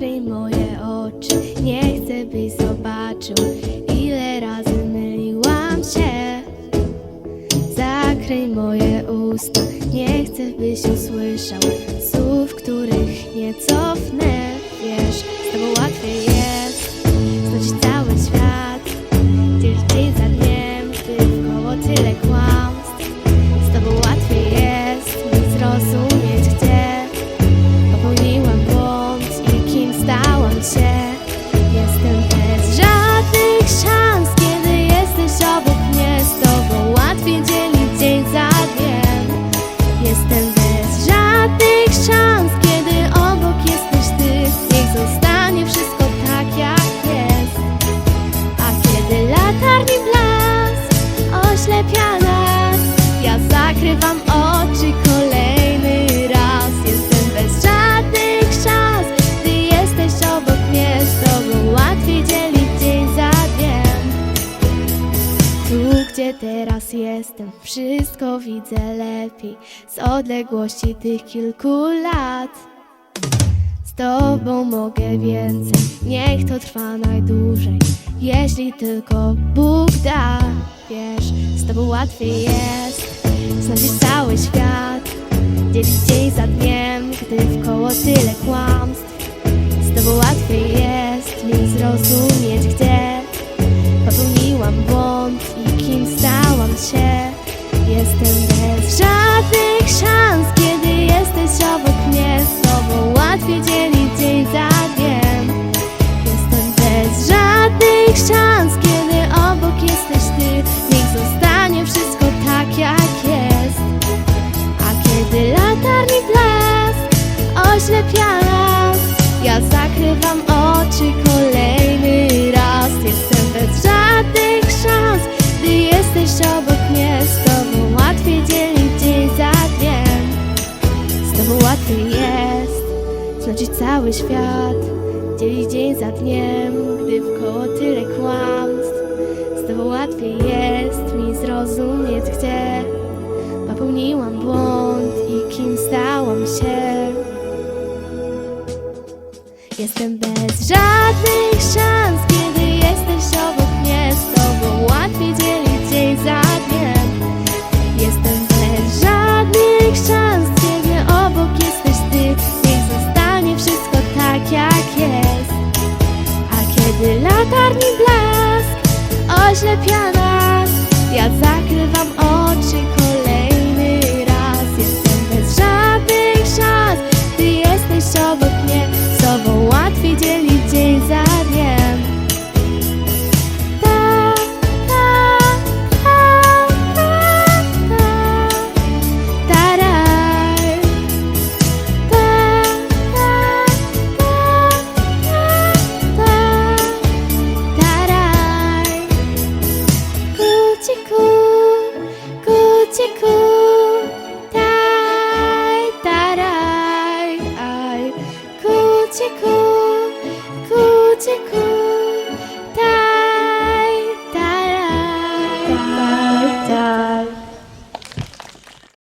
Zakryj moje oczy, nie chcę byś zobaczył Ile razy myliłam się. Zakryj moje usta, nie chcę byś usłyszał Słów, których nie cofnę Wiesz, z tobą łatwiej teraz jestem, wszystko widzę lepiej z odległości tych kilku lat. Z tobą mogę więcej, niech to trwa najdłużej, jeśli tylko Bóg da. Wiesz, z tobą łatwiej jest znaleźć cały świat, dzielić dzień za dniem, gdy wkoło tyle kłamstw. Z tobą łatwiej jest mi zrozumieć, gdzie Popełniłam błąd się. Jestem bez żadnych szans. Kiedy jesteś obok mnie Z tobą łatwiej dzielić Znosić cały świat. Dzielić dzień za dniem Gdy wkoło tyle kłamstw. Z tobą łatwiej jest mi zrozumieć gdzie Popełniłam błąd i kim stałam się. Jestem bez żadnych szans, nas Ja zakrywam oczy くくじく